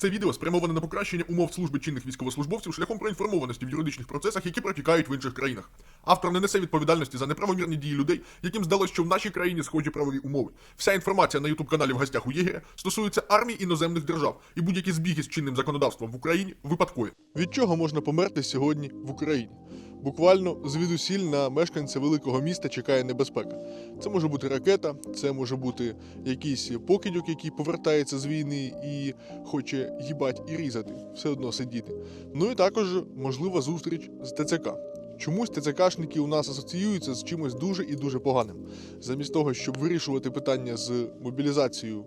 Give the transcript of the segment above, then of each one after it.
Це відео спрямоване на покращення умов служби чинних військовослужбовців шляхом проінформованості в юридичних процесах, які протікають в інших країнах. Автор не несе відповідальності за неправомірні дії людей, яким здалося, що в нашій країні схожі правові умови. Вся інформація на ютуб каналі в гостях у Єгеря стосується армій іноземних держав, і будь-які збіги з чинним законодавством в Україні випадкові. Від чого можна померти сьогодні в Україні? Буквально звідусіль на мешканця великого міста чекає небезпека. Це може бути ракета, це може бути якийсь покидьок, який повертається з війни і хоче їбать і різати, все одно сидіти. Ну і також можлива зустріч з ТЦК. Чомусь ТЦКшники у нас асоціюються з чимось дуже і дуже поганим. Замість того, щоб вирішувати питання з мобілізацією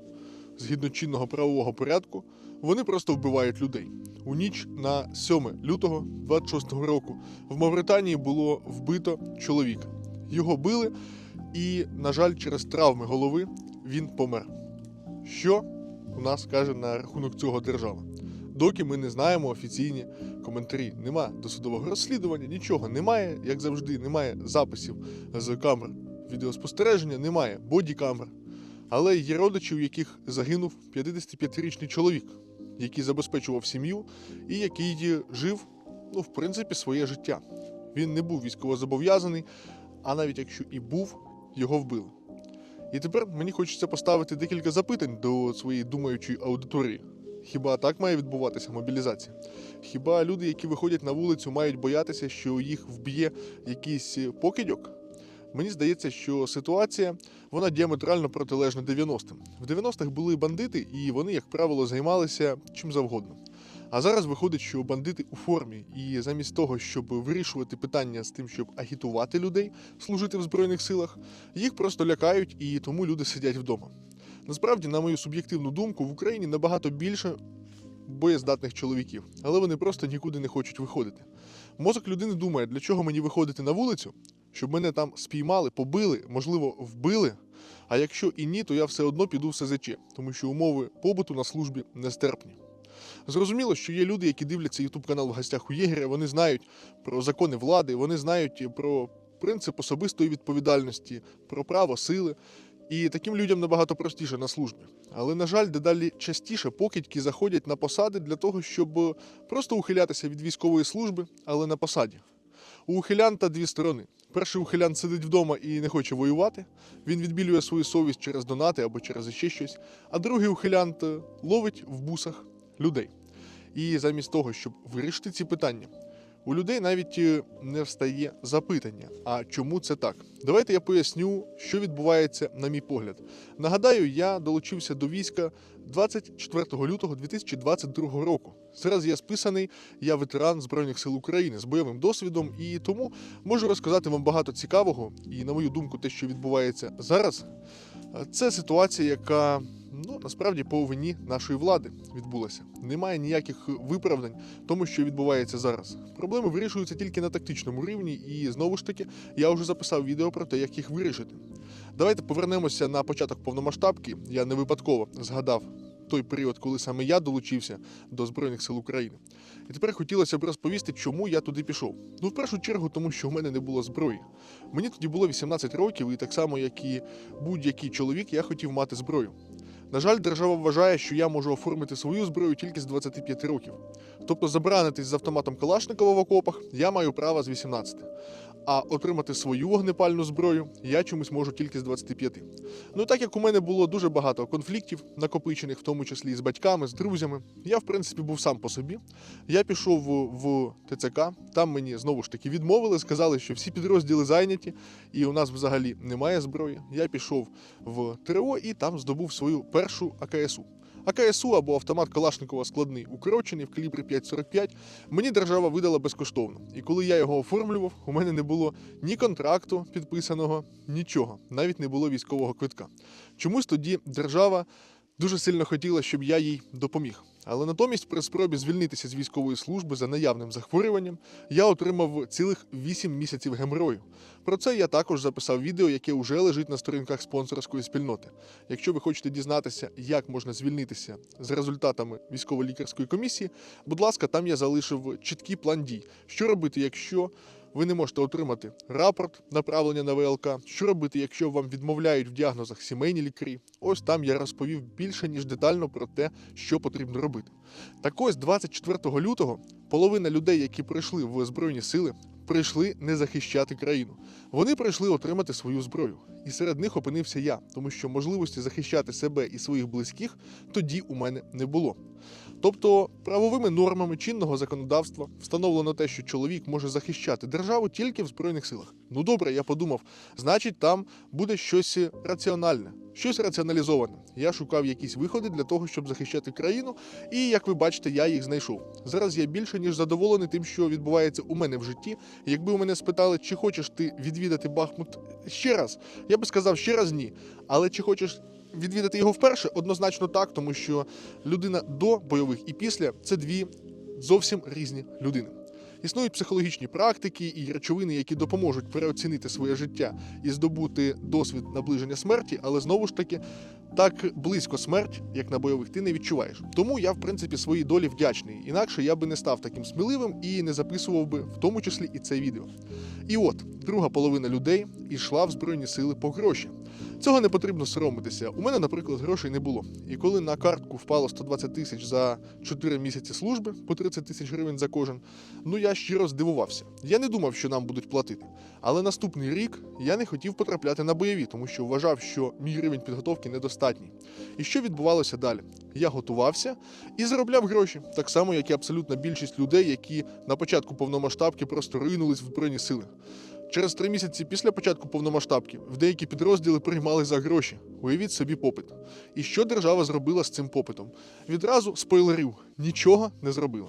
згідно чинного правового порядку, вони просто вбивають людей. У ніч на 7 лютого 26-го року в Мавританії було вбито чоловіка. Його били, і, на жаль, через травми голови він помер. Що у нас каже на рахунок цього держава? Доки ми не знаємо офіційні коментарі. Нема досудового розслідування, нічого немає, як завжди, немає записів з камер відеоспостереження, немає бодікамер. Але є родичі, у яких загинув 55-річний чоловік, який забезпечував сім'ю і який жив, ну, в принципі, своє життя. Він не був військовозобов'язаний, а навіть якщо і був, його вбили. І тепер мені хочеться поставити декілька запитань до своєї думаючої аудиторії. Хіба так має відбуватися мобілізація? Хіба люди, які виходять на вулицю, мають боятися, що їх вб'є якийсь покидьок? Мені здається, що ситуація вона діаметрально протилежна 90-м. В 90-х були бандити, і вони, як правило, займалися чим завгодно. А зараз виходить, що бандити у формі, і замість того, щоб вирішувати питання з тим, щоб агітувати людей, служити в збройних силах, їх просто лякають, і тому люди сидять вдома. Насправді, на мою суб'єктивну думку, в Україні набагато більше боєздатних чоловіків, але вони просто нікуди не хочуть виходити. Мозок людини думає, для чого мені виходити на вулицю, щоб мене там спіймали, побили, можливо, вбили. А якщо і ні, то я все одно піду в СЗЧ, тому що умови побуту на службі нестерпні. Зрозуміло, що є люди, які дивляться YouTube канал в гостях у Єгеря, вони знають про закони влади, вони знають про принцип особистої відповідальності, про право сили. І таким людям набагато простіше на службі. Але, на жаль, дедалі частіше покидьки заходять на посади для того, щоб просто ухилятися від військової служби, але на посаді. У ухилянта дві сторони. Перший ухилянт сидить вдома і не хоче воювати. Він відбілює свою совість через донати або через ще щось. А другий ухилянт е, ловить в бусах людей. І замість того, щоб вирішити ці питання, у людей навіть е, не встає запитання: а чому це так? Давайте я поясню, що відбувається, на мій погляд. Нагадаю, я долучився до війська 24 лютого 2022 року. Зараз я списаний, я ветеран Збройних сил України з бойовим досвідом, і тому можу розказати вам багато цікавого. І, на мою думку, те, що відбувається зараз, це ситуація, яка ну насправді по вині нашої влади відбулася. Немає ніяких виправдань тому, що відбувається зараз. Проблеми вирішуються тільки на тактичному рівні, і знову ж таки я вже записав відео про те, як їх вирішити. Давайте повернемося на початок повномасштабки. Я не випадково згадав той період, коли саме я долучився до Збройних сил України. І тепер хотілося б розповісти, чому я туди пішов. Ну, в першу чергу, тому що в мене не було зброї. Мені тоді було 18 років, і так само, як і будь-який чоловік, я хотів мати зброю. На жаль, держава вважає, що я можу оформити свою зброю тільки з 25 років. Тобто забранитись з автоматом Калашникова в окопах я маю право з 18. А отримати свою вогнепальну зброю я чомусь можу тільки з 25. Ну так як у мене було дуже багато конфліктів, накопичених, в тому числі з батьками, з друзями, я в принципі був сам по собі. Я пішов в, в ТЦК, там мені знову ж таки відмовили, сказали, що всі підрозділи зайняті, і у нас взагалі немає зброї. Я пішов в ТРО і там здобув свою першу АКСУ. АКСУ або автомат Калашникова складний, укорочений в калібрі 5,45, мені держава видала безкоштовно. І коли я його оформлював, у мене не було ні контракту підписаного, нічого, навіть не було військового квитка. Чомусь тоді держава дуже сильно хотіла, щоб я їй допоміг. Але натомість, при спробі звільнитися з військової служби за наявним захворюванням, я отримав цілих 8 місяців геморою. Про це я також записав відео, яке вже лежить на сторінках спонсорської спільноти. Якщо ви хочете дізнатися, як можна звільнитися з результатами військово-лікарської комісії, будь ласка, там я залишив чіткий план дій, що робити, якщо ви не можете отримати рапорт направлення на ВЛК. Що робити, якщо вам відмовляють в діагнозах сімейні лікарі? Ось там я розповів більше ніж детально про те, що потрібно робити. Так ось 24 лютого половина людей, які прийшли в збройні сили, прийшли не захищати країну. Вони прийшли отримати свою зброю. І серед них опинився я, тому що можливості захищати себе і своїх близьких тоді у мене не було. Тобто правовими нормами чинного законодавства встановлено те, що чоловік може захищати державу тільки в збройних силах. Ну добре, я подумав, значить, там буде щось раціональне, щось раціоналізоване. Я шукав якісь виходи для того, щоб захищати країну, і як ви бачите, я їх знайшов. Зараз я більше ніж задоволений тим, що відбувається у мене в житті. Якби у мене спитали, чи хочеш ти відвідати Бахмут ще раз, я би сказав ще раз ні. Але чи хочеш відвідати його вперше? Однозначно так, тому що людина до бойових і після це дві зовсім різні людини. Існують психологічні практики і речовини, які допоможуть переоцінити своє життя і здобути досвід наближення смерті, але знову ж таки так близько смерть, як на бойових, ти не відчуваєш. Тому я, в принципі, своїй долі вдячний. Інакше я би не став таким сміливим і не записував би, в тому числі і це відео. І от друга половина людей йшла в збройні сили по гроші. Цього не потрібно соромитися. У мене, наприклад, грошей не було. І коли на картку впало 120 тисяч за 4 місяці служби по 30 тисяч гривень за кожен, ну я щиро здивувався. Я не думав, що нам будуть платити. Але наступний рік я не хотів потрапляти на бойові, тому що вважав, що мій рівень підготовки недостатній. І що відбувалося далі? Я готувався і заробляв гроші, так само, як і абсолютна більшість людей, які на початку повномасштабки просто ринулись в збройні сили. Через три місяці після початку повномасштабки в деякі підрозділи приймали за гроші. Уявіть собі попит. І що держава зробила з цим попитом? Відразу спойлерів нічого не зробила.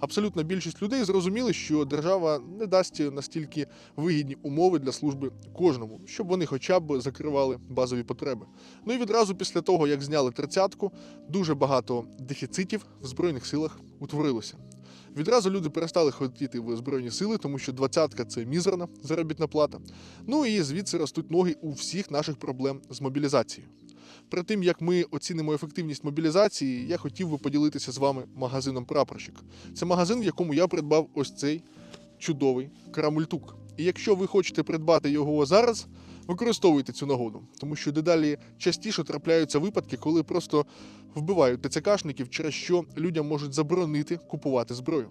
Абсолютна більшість людей зрозуміли, що держава не дасть настільки вигідні умови для служби кожному, щоб вони хоча б закривали базові потреби. Ну і відразу після того, як зняли тридцятку, дуже багато дефіцитів в збройних силах утворилося. Відразу люди перестали хотіти в збройні сили, тому що двадцятка це мізерна заробітна плата. Ну і звідси ростуть ноги у всіх наших проблем з мобілізацією. Перед тим як ми оцінимо ефективність мобілізації, я хотів би поділитися з вами магазином Прапорщик. Це магазин, в якому я придбав ось цей чудовий карамультук. І якщо ви хочете придбати його зараз, використовуйте цю нагоду, тому що дедалі частіше трапляються випадки, коли просто вбивають ТЦКшників, через що людям можуть заборонити купувати зброю.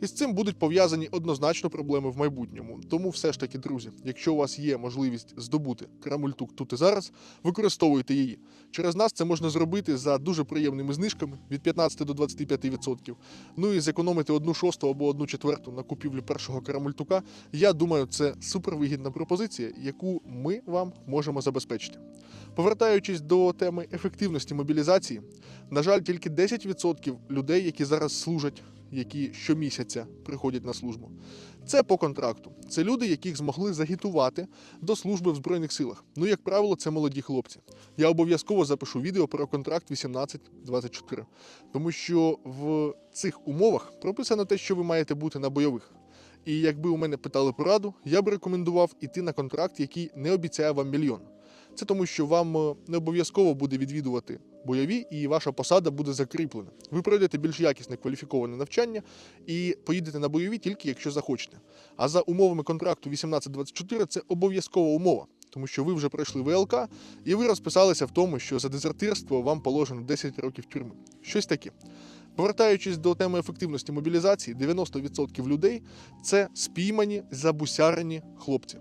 І з цим будуть пов'язані однозначно проблеми в майбутньому. Тому все ж таки, друзі, якщо у вас є можливість здобути крамультук тут і зараз, використовуйте її. Через нас це можна зробити за дуже приємними знижками від 15 до 25%. Ну і зекономити одну шосту або одну четверту на купівлю першого карамультука. Я думаю, це супервигідна пропозиція, яку ми вам можемо забезпечити. Повертаючись до теми ефективності мобілізації, на жаль, тільки 10% людей, які зараз служать, які щомісяця приходять на службу. Це по контракту. Це люди, яких змогли загітувати до служби в Збройних силах. Ну, як правило, це молоді хлопці. Я обов'язково запишу відео про контракт 18-24, тому що в цих умовах прописано те, що ви маєте бути на бойових. І якби у мене питали пораду, я б рекомендував іти на контракт, який не обіцяє вам мільйон. Це тому, що вам е, не обов'язково буде відвідувати бойові, і ваша посада буде закріплена. Ви пройдете більш якісне кваліфіковане навчання і поїдете на бойові тільки якщо захочете. А за умовами контракту 18-24 це обов'язкова умова. Тому що ви вже пройшли ВЛК, і ви розписалися в тому, що за дезертирство вам положено 10 років тюрми. Щось таке. Повертаючись до теми ефективності мобілізації, 90% людей це спіймані, забусярені хлопці.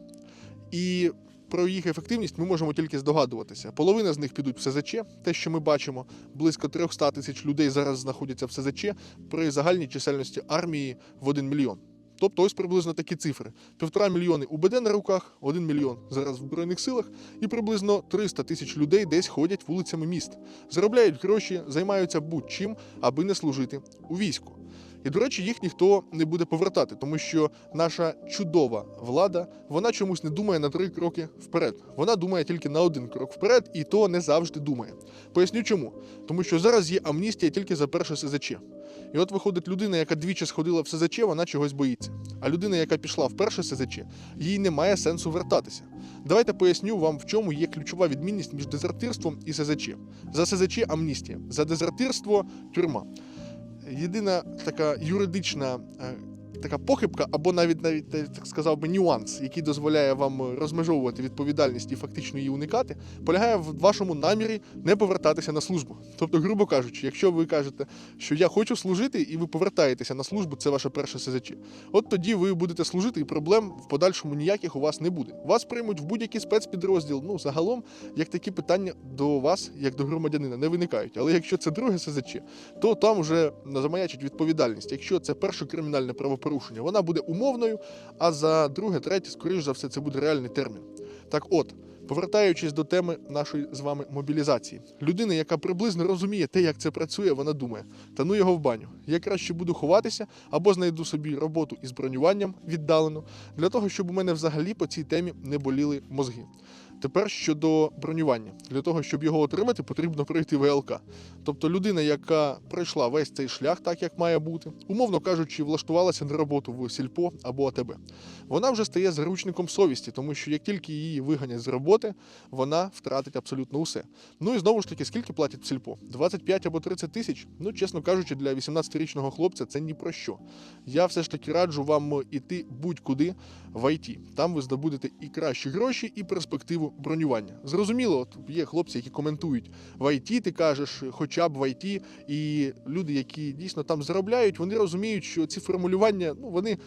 І про їх ефективність ми можемо тільки здогадуватися. Половина з них підуть в СЗЧ, те, що ми бачимо, близько 300 тисяч людей зараз знаходяться в СЗЧ при загальній чисельності армії в 1 мільйон. Тобто ось приблизно такі цифри: півтора мільйони УБД на руках, 1 мільйон зараз в збройних силах, і приблизно 300 тисяч людей десь ходять вулицями міст, заробляють гроші, займаються будь-чим, аби не служити у війську. І, до речі, їх ніхто не буде повертати, тому що наша чудова влада вона чомусь не думає на три кроки вперед. Вона думає тільки на один крок вперед, і то не завжди думає. Поясню чому. Тому що зараз є амністія тільки за перше СЗЧ. І от виходить людина, яка двічі сходила в СЗЧ, вона чогось боїться. А людина, яка пішла в перше СЗЧ, їй немає сенсу вертатися. Давайте поясню вам, в чому є ключова відмінність між дезертирством і СЗЧ. За СЗЧ амністія, за дезертирство тюрма єдина така юридична е, така похибка, або навіть навіть так сказав би нюанс, який дозволяє вам розмежовувати відповідальність і фактично її уникати, полягає в вашому намірі не повертатися на службу. Тобто, грубо кажучи, якщо ви кажете, що я хочу служити, і ви повертаєтеся на службу, це ваше перше СЗЧ. От тоді ви будете служити, і проблем в подальшому ніяких у вас не буде. Вас приймуть в будь-який спецпідрозділ. Ну загалом, як такі питання до вас, як до громадянина, не виникають. Але якщо це друге СЗЧ, то там вже замаячить відповідальність. Якщо це перше кримінальне правопорушення, вона буде умовною, а за друге, третє, скоріш за все, це буде реальний термін. Так от. Повертаючись до теми нашої з вами мобілізації, людина, яка приблизно розуміє те, як це працює, вона думає: та ну його в баню. Я краще буду ховатися або знайду собі роботу із бронюванням віддалено, для того, щоб у мене взагалі по цій темі не боліли мозги. Тепер щодо бронювання, для того, щоб його отримати, потрібно пройти ВЛК. Тобто людина, яка пройшла весь цей шлях, так як має бути, умовно кажучи, влаштувалася на роботу в Сільпо або АТБ. Вона вже стає заручником совісті, тому що як тільки її виганять з роботи, вона втратить абсолютно усе. Ну і знову ж таки, скільки платять Сільпо? 25 або 30 тисяч? Ну, чесно кажучи, для 18-річного хлопця це ні про що. Я все ж таки раджу вам іти будь-куди в ІТ. Там ви здобудете і кращі гроші, і перспективу бронювання. Зрозуміло, от є хлопці, які коментують в ІТ, ти кажеш, хоча б в ІТ, і люди, які дійсно там заробляють, вони розуміють, що ці формулювання, ну вони.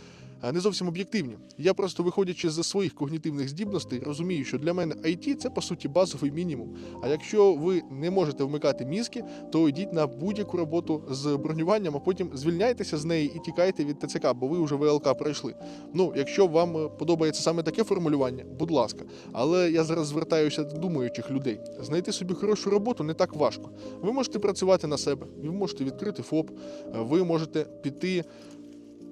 Не зовсім об'єктивні. Я просто виходячи з своїх когнітивних здібностей, розумію, що для мене IT – це по суті базовий мінімум. А якщо ви не можете вмикати мізки, то йдіть на будь-яку роботу з бронюванням, а потім звільняйтеся з неї і тікайте від ТЦК, бо ви вже ВЛК пройшли. Ну, якщо вам е, подобається саме таке формулювання, будь ласка. Але я зараз звертаюся до думаючих людей. Знайти собі хорошу роботу не так важко. Ви можете працювати на себе, ви можете відкрити ФОП, е, ви можете піти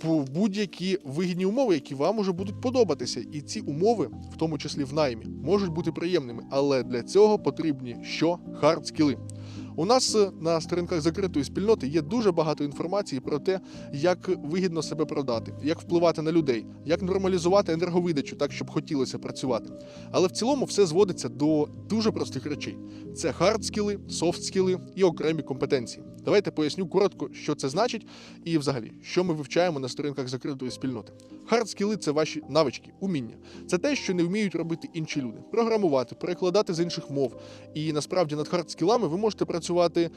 будь-які вигідні умови, які вам уже будуть подобатися. І ці умови, в тому числі в наймі, можуть бути приємними. Але для цього потрібні що? Хард скіли. У нас е, на сторінках закритої спільноти є дуже багато інформації про те, як вигідно себе продати, як впливати на людей, як нормалізувати енерговидачу так, щоб хотілося працювати. Але в цілому все зводиться до дуже простих речей: це хард скіли, софт скіли і окремі компетенції. Давайте поясню коротко, що це значить, і взагалі, що ми вивчаємо на сторінках закритої спільноти. Хард скіли це ваші навички, уміння. Це те, що не вміють робити інші люди: програмувати, перекладати з інших мов. І насправді над хард скілами ви можете працювати е,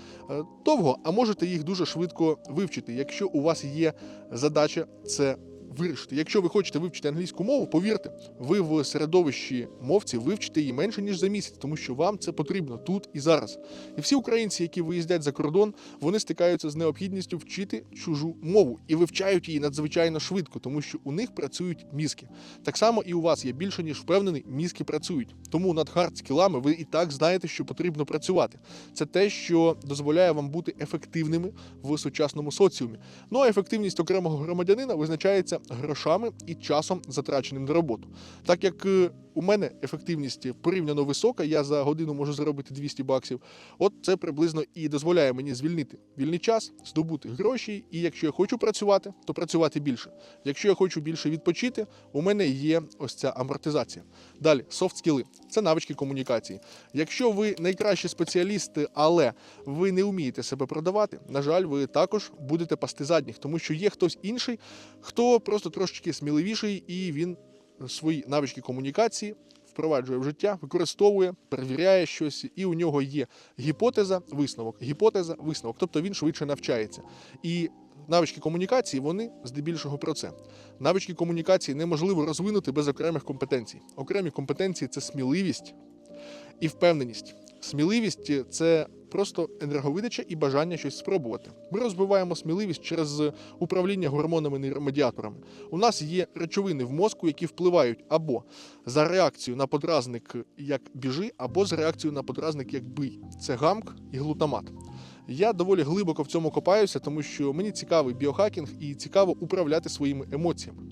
довго, а можете їх дуже швидко вивчити, якщо у вас є задача це вирішити. Якщо ви хочете вивчити англійську мову, повірте, ви в середовищі мовці вивчите її менше ніж за місяць, тому що вам це потрібно тут і зараз. І всі українці, які виїздять за кордон, вони стикаються з необхідністю вчити чужу мову і вивчають її надзвичайно швидко, тому що у них працюють мізки. Так само і у вас я більше ніж впевнений, мізки працюють. Тому над хард-скілами ви і так знаєте, що потрібно працювати. Це те, що дозволяє вам бути ефективними в сучасному соціумі. Ну а ефективність окремого громадянина визначається грошами і часом затраченим на роботу. Так як е, у мене ефективність порівняно висока, я за годину можу заробити 200 баксів. От це приблизно і дозволяє мені звільнити вільний час, здобути гроші. І якщо я хочу працювати, то працювати більше. Якщо я хочу більше відпочити, у мене є ось ця амортизація. Далі, софт скіли це навички комунікації. Якщо ви найкращі спеціалісти, але ви не вмієте себе продавати, на жаль, ви також будете пасти задніх, тому що є хтось інший, хто просто трошечки сміливіший, і він свої навички комунікації впроваджує в життя, використовує, перевіряє щось, і у нього є гіпотеза, висновок, гіпотеза, висновок. Тобто він швидше навчається. І навички комунікації вони здебільшого про це. Навички комунікації неможливо розвинути без окремих компетенцій. Окремі компетенції це сміливість і впевненість. Сміливість це просто енерговидача і бажання щось спробувати. Ми розбиваємо сміливість через управління гормонами нейромедіаторами. У нас є речовини в мозку, які впливають або за реакцію на подразник як біжи, або за реакцію на подразник як бий. Це гамк і глутамат. Я доволі глибоко в цьому копаюся, тому що мені цікавий біохакінг і цікаво управляти своїми емоціями.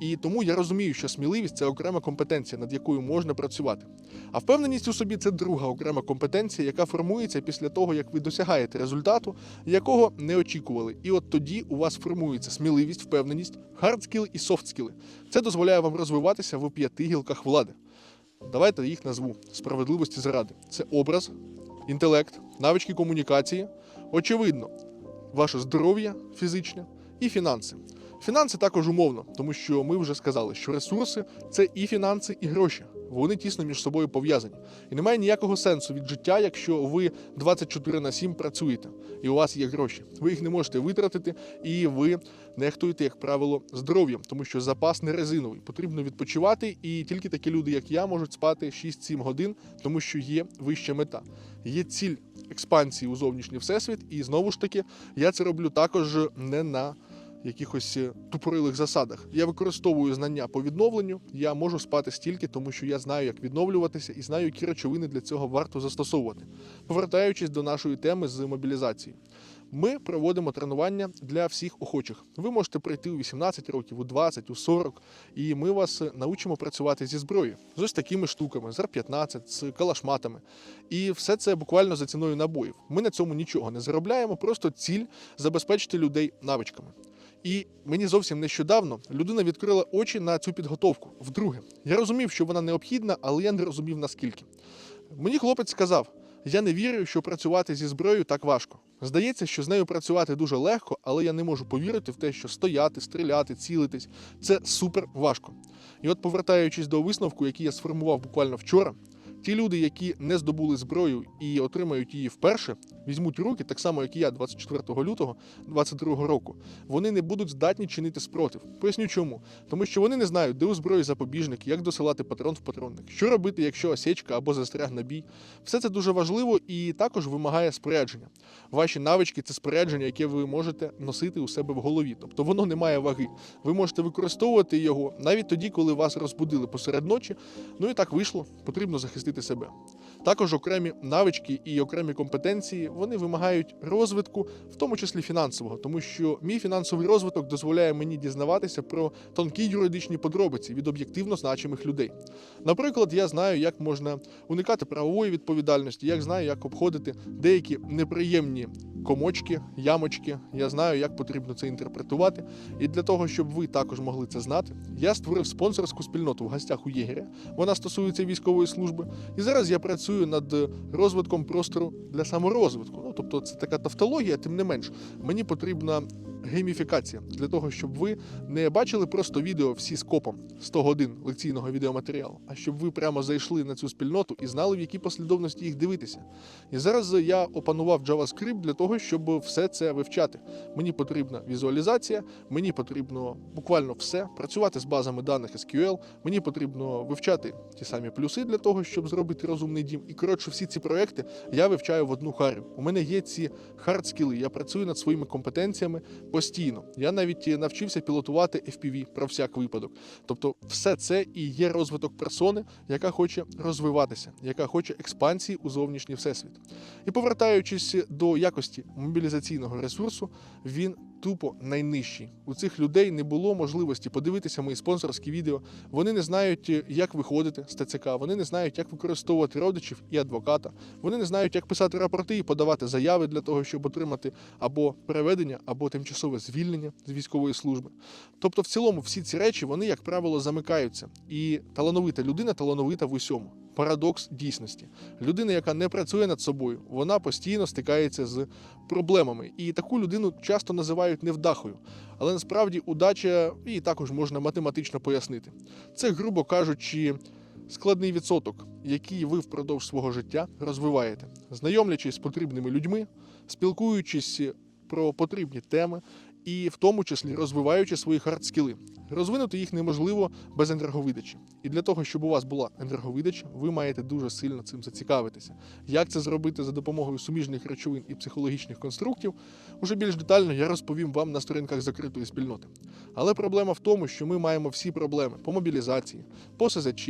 І тому я розумію, що сміливість це окрема компетенція, над якою можна працювати. А впевненість у собі це друга окрема компетенція, яка формується після того, як ви досягаєте результату, якого не очікували. І от тоді у вас формується сміливість, впевненість, хардскіли і софтскіли. Це дозволяє вам розвиватися в п'яти гілках влади. Давайте їх назву справедливості заради. Це образ, інтелект, навички комунікації, очевидно, ваше здоров'я фізичне і фінанси. Фінанси також умовно, тому що ми вже сказали, що ресурси це і фінанси, і гроші. Вони тісно між собою пов'язані. І немає ніякого сенсу від життя, якщо ви 24 на 7 працюєте і у вас є гроші. Ви їх не можете витратити, і ви нехтуєте, як правило, здоров'ям, тому що запас не резиновий. Потрібно відпочивати, і тільки такі люди, як я, можуть спати 6-7 годин, тому що є вища мета. Є ціль експансії у зовнішній всесвіт, і знову ж таки, я це роблю також не на якихось е, тупорилих засадах. Я використовую знання по відновленню. Я можу спати стільки, тому що я знаю, як відновлюватися, і знаю, які речовини для цього варто застосовувати. Повертаючись до нашої теми з мобілізації. Ми проводимо тренування для всіх охочих. Ви можете прийти у 18 років, у 20, у 40, і ми вас е, научимо працювати зі зброєю, з ось такими штуками, з Р-15, з калашматами. І все це буквально за ціною набоїв. Ми на цьому нічого не заробляємо, просто ціль забезпечити людей навичками. І мені зовсім нещодавно людина відкрила очі на цю підготовку. Вдруге, я розумів, що вона необхідна, але я не розумів наскільки. Мені хлопець сказав: я не вірю, що працювати зі зброєю так важко. Здається, що з нею працювати дуже легко, але я не можу повірити в те, що стояти, стріляти, цілитись це супер важко. І от, повертаючись до висновку, який я сформував буквально вчора, ті люди, які не здобули зброю і отримають її вперше, візьмуть руки, так само як і я 24 лютого 22 року, вони не будуть здатні чинити спротив. Поясню чому. Тому що вони не знають, де у зброї запобіжник, як досилати патрон в патронник, що робити, якщо осечка або застряг на бій. Все це дуже важливо і також вимагає спорядження. Ваші навички це спорядження, яке ви можете носити у себе в голові. Тобто воно не має ваги. Ви можете використовувати його навіть тоді, коли вас розбудили посеред ночі. Ну і так вийшло, потрібно захистити себе. Також окремі навички і окремі компетенції вони вимагають розвитку, в тому числі фінансового, тому що мій фінансовий розвиток дозволяє мені дізнаватися про тонкі юридичні подробиці від об'єктивно значимих людей. Наприклад, я знаю, як можна уникати правової відповідальності, як знаю, як обходити деякі неприємні комочки, ямочки. Я знаю, як потрібно це інтерпретувати. І для того, щоб ви також могли це знати, я створив спонсорську спільноту в гостях у єгеря. Вона стосується військової служби. І зараз я працюю над розвитком простору для саморозвитку. Ну тобто, це така тавтологія, тим не менш, мені потрібна гейміфікація для того, щоб ви не бачили просто відео всі скопом 100 годин лекційного відеоматеріалу, а щоб ви прямо зайшли на цю спільноту і знали, в якій послідовності їх дивитися. І зараз я опанував JavaScript для того, щоб все це вивчати. Мені потрібна візуалізація, мені потрібно буквально все працювати з базами даних SQL, мені потрібно вивчати ті самі плюси для того, щоб зробити розумний дім. І коротше, всі ці проекти я вивчаю в одну харю. У мене є ці хард-скіли, я працюю над своїми компетенціями постійно. Я навіть навчився пілотувати FPV про всяк випадок. Тобто, все це і є розвиток персони, яка хоче розвиватися, яка хоче експансії у зовнішній всесвіт. І повертаючись до якості мобілізаційного ресурсу, він тупо найнижчий. У цих людей не було можливості подивитися мої спонсорські відео. Вони не знають, як виходити з ТЦК, вони не знають, як використовувати родичів і адвоката. Вони не знають, як писати рапорти і подавати заяви для того, щоб отримати або переведення, або тимчасове звільнення з військової служби. Тобто, в цілому, всі ці речі вони, як правило, замикаються. І талановита людина талановита в усьому. Парадокс дійсності. Людина, яка не працює над собою, вона постійно стикається з проблемами. І таку людину часто називають невдахою. Але насправді удача її також можна математично пояснити. Це, грубо кажучи, складний відсоток, який ви впродовж свого життя розвиваєте, знайомлячись з потрібними людьми, спілкуючись про потрібні теми, і в тому числі розвиваючи свої хардскіли. Розвинути їх неможливо без енерговидачі. І для того, щоб у вас була енерговидача, ви маєте дуже сильно цим зацікавитися. Як це зробити за допомогою суміжних речовин і психологічних конструктів, уже більш детально я розповім вам на сторінках закритої спільноти. Але проблема в тому, що ми маємо всі проблеми по мобілізації, по СЗЧ,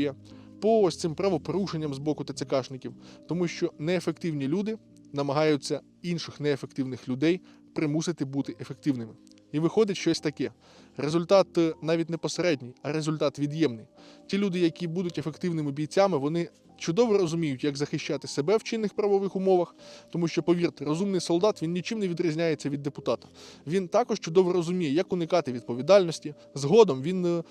по ось цим правопорушенням з боку ТЦКшників, тому що неефективні люди намагаються інших неефективних людей примусити бути ефективними. І виходить щось таке. Результат е, навіть не посередній, а результат від'ємний. Ті люди, які будуть ефективними бійцями, вони чудово розуміють, як захищати себе в чинних правових умовах, тому що, повірте, розумний солдат він нічим не відрізняється від депутата. Він також чудово розуміє, як уникати відповідальності. Згодом він е,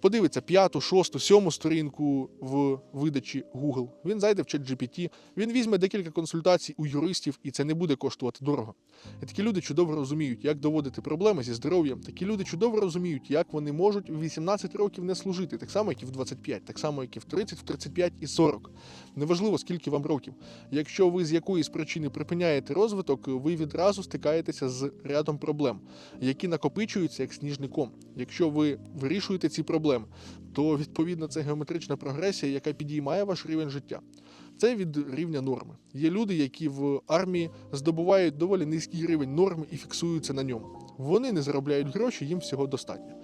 подивиться п'яту, шосту, сьому сторінку в видачі Google. Він зайде в ChatGPT, він візьме декілька консультацій у юристів, і це не буде коштувати дорого. І такі люди чудово розуміють, як доводити проблеми зі здоров'ям. Такі люди чудово розуміють, як вони можуть в 18 років не служити, так само, як і в 25, так само, як і в 30, в 35 і 40. Неважливо, скільки вам років. Якщо ви з якоїсь причини припиняєте розвиток, ви відразу стикаєтеся з рядом проблем, які накопичуються як сніжний ком. Якщо ви вирішуєте ці проблеми, то відповідно це геометрична прогресія, яка підіймає ваш рівень життя. Це від рівня норми. Є люди, які в армії здобувають доволі низький рівень норми і фіксуються на ньому. Вони не заробляють гроші, їм всього достатньо.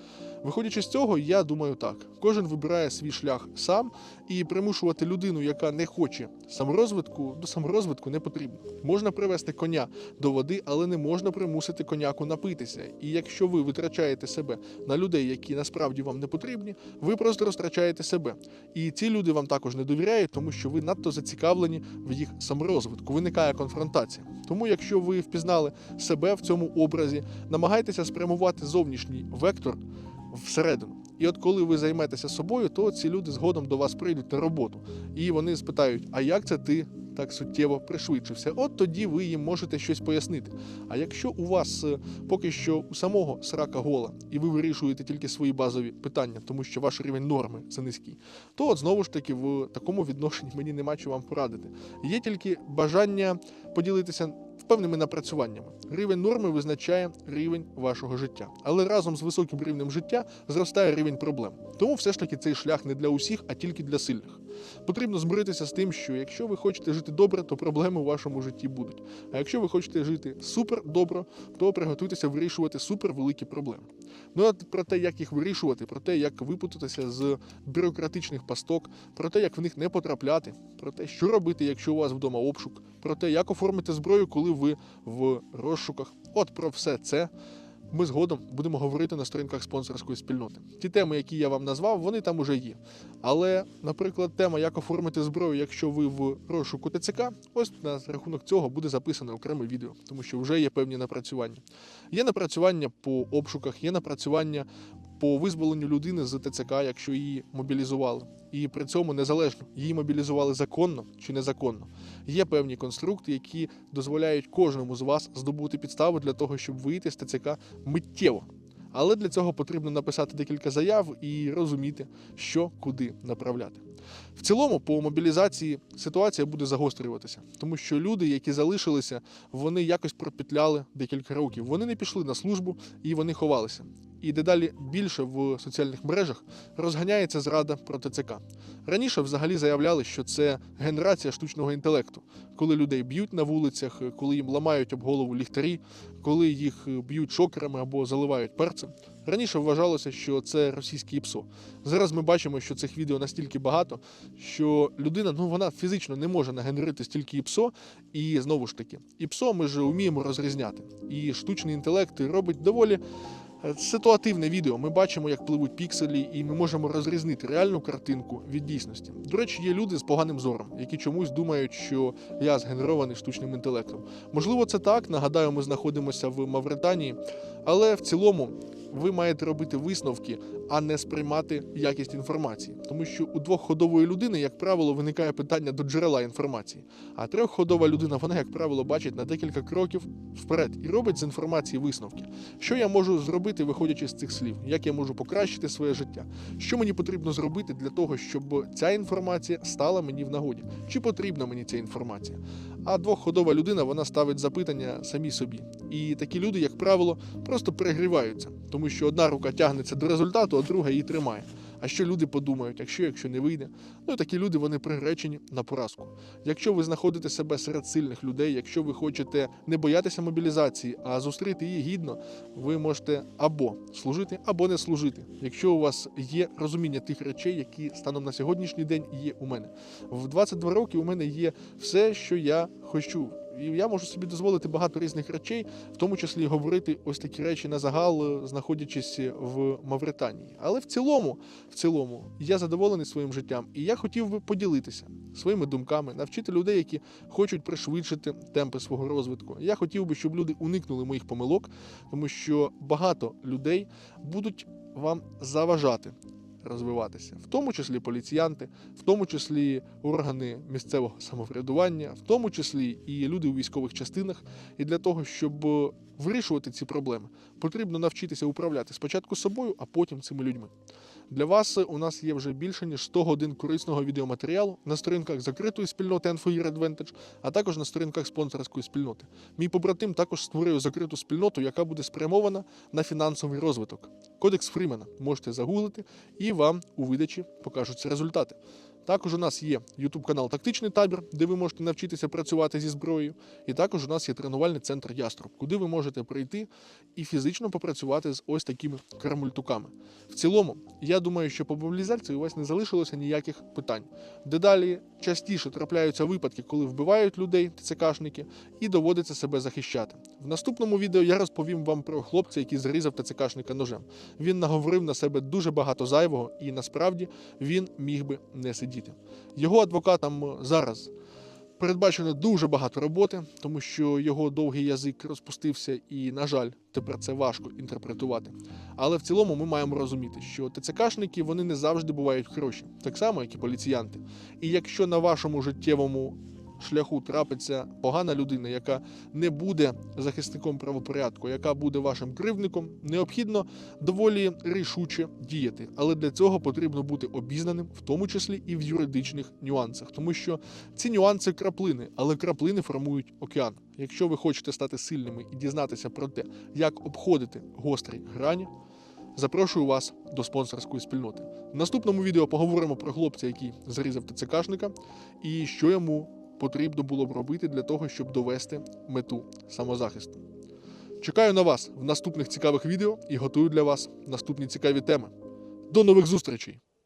Виходячи з цього, я думаю так: кожен вибирає свій шлях сам, і примушувати людину, яка не хоче саморозвитку, до саморозвитку не потрібно. Можна привести коня до води, але не можна примусити коняку напитися. І якщо ви витрачаєте себе на людей, які насправді вам не потрібні, ви просто розтрачаєте себе. І ці люди вам також не довіряють, тому що ви надто зацікавлені в їх саморозвитку. Виникає конфронтація. Тому, якщо ви впізнали себе в цьому образі, намагайтеся спрямувати зовнішній вектор всередину. І от коли ви займетеся собою, то ці люди згодом до вас прийдуть на роботу. І вони спитають: а як це ти так суттєво пришвидшився? От тоді ви їм можете щось пояснити. А якщо у вас е, поки що у самого срака гола, і ви вирішуєте тільки свої базові питання, тому що ваш рівень норми це низький, то от знову ж таки в такому відношенні мені нема що вам порадити. Є тільки бажання поділитися певними напрацюваннями. Рівень норми визначає рівень вашого життя. Але разом з високим рівнем життя зростає рівень проблем. Тому все ж таки цей шлях не для усіх, а тільки для сильних. Потрібно змиритися з тим, що якщо ви хочете жити добре, то проблеми у вашому житті будуть. А якщо ви хочете жити супер добре, то приготуйтеся вирішувати супер великі проблеми. Ну а про те, як їх вирішувати, про те, як випутатися з бюрократичних пасток, про те, як в них не потрапляти, про те, що робити, якщо у вас вдома обшук, про те, як оформити зброю, коли ви в розшуках. От про все це ми згодом будемо говорити на сторінках спонсорської спільноти. Ті теми, які я вам назвав, вони там уже є. Але, наприклад, тема, як оформити зброю, якщо ви в розшуку ТЦК, ось на рахунок цього буде записане окреме відео, тому що вже є певні напрацювання. Є напрацювання по обшуках, є напрацювання по визволенню людини з ТЦК, якщо її мобілізували. І при цьому незалежно її мобілізували законно чи незаконно. Є певні конструкти, які дозволяють кожному з вас здобути підставу для того, щоб вийти з ТЦК миттєво. Але для цього потрібно написати декілька заяв і розуміти, що куди направляти. В цілому, по мобілізації ситуація буде загострюватися, тому що люди, які залишилися, вони якось пропетляли декілька років. Вони не пішли на службу і вони ховалися. І дедалі більше в соціальних мережах розганяється зрада про ТЦК. Раніше взагалі заявляли, що це генерація штучного інтелекту, коли людей б'ють на вулицях, коли їм ламають об голову ліхтарі, коли їх б'ють шокерами або заливають перцем. Раніше вважалося, що це російське ІПСО. Зараз ми бачимо, що цих відео настільки багато, що людина ну вона фізично не може нагенерити стільки ІПСО. І знову ж таки, ІПСО ми ж вміємо розрізняти. І штучний інтелект робить доволі. Е, Ситуативне відео. Ми бачимо, як пливуть пікселі, і ми можемо розрізнити реальну картинку від дійсності. До речі, є люди з поганим зором, які чомусь думають, що я згенерований штучним інтелектом. Можливо, це так. Нагадаю, ми знаходимося в Мавританії, але в цілому ви маєте робити висновки, а не сприймати якість інформації. Тому що у двохходової людини, як правило, виникає питання до джерела інформації. А трьохходова людина, вона, як правило, бачить на декілька кроків вперед і робить з інформації висновки. Що я можу зробити, виходячи з цих слів? Як я можу покращити своє життя? Що мені потрібно зробити для того, щоб ця інформація стала мені в нагоді? Чи потрібна мені ця інформація? А двохходова людина вона ставить запитання самій собі. І такі люди, як правило, просто перегріваються, тому що одна рука тягнеться до результату, а друга її тримає. А що люди подумають, якщо якщо не вийде? Ну такі люди вони приречені на поразку. Якщо ви знаходите себе серед сильних людей, якщо ви хочете не боятися мобілізації, а зустріти її гідно, ви можете або служити, або не служити. Якщо у вас є розуміння тих речей, які станом на сьогоднішній день є у мене. В 22 роки у мене є все, що я хочу. І я можу собі дозволити багато різних речей, в тому числі говорити ось такі речі на загал, е, знаходячись в Мавританії. Але в цілому, в цілому, я задоволений своїм життям, і я хотів би поділитися своїми думками, навчити людей, які хочуть пришвидшити темпи свого розвитку. Я хотів би, щоб люди уникнули моїх помилок, тому що багато людей будуть вам заважати розвиватися, в тому числі поліціянти, в тому числі органи місцевого самоврядування, в тому числі і люди у військових частинах. І для того, щоб е, вирішувати ці проблеми, потрібно навчитися управляти спочатку собою, а потім цими людьми. Для вас у нас є вже більше ніж 100 годин корисного відеоматеріалу на сторінках закритої спільноти Enfoir Advantage, а також на сторінках спонсорської спільноти. Мій побратим також створює закриту спільноту, яка буде спрямована на фінансовий розвиток. Кодекс Фрімена можете загуглити, і вам у видачі покажуться результати. Також у нас є YouTube канал Тактичний табір, де ви можете навчитися працювати зі зброєю. І також у нас є тренувальний центр Яструб, куди ви можете прийти і фізично попрацювати з ось такими кармультуками. В цілому, я думаю, що по мобілізації у вас не залишилося ніяких питань. Дедалі частіше трапляються випадки, коли вбивають людей, ТЦКшники, і доводиться себе захищати. В наступному відео я розповім вам про хлопця, який зарізав ТЦКшника ножем. Він наговорив на себе дуже багато зайвого, і насправді він міг би не сидіти. Його адвокатам е, зараз передбачено дуже багато роботи, тому що його довгий язик розпустився, і, на жаль, тепер це важко інтерпретувати. Але в цілому ми маємо розуміти, що ТЦКшники вони не завжди бувають хороші, так само, як і поліціянти. І якщо на вашому життєвому шляху трапиться погана людина, яка не буде захисником правопорядку, яка буде вашим кривдником, необхідно доволі рішуче діяти. Але для цього потрібно бути обізнаним, в тому числі і в юридичних нюансах, тому що ці нюанси краплини, але краплини формують океан. Якщо ви хочете стати сильними і дізнатися про те, як обходити гострі грані. Запрошую вас до спонсорської спільноти. В наступному відео поговоримо про хлопця, який зарізав ТЦКшника, і що йому потрібно було б робити для того, щоб довести мету самозахисту. Чекаю на вас в наступних цікавих відео і готую для вас наступні цікаві теми. До нових зустрічей!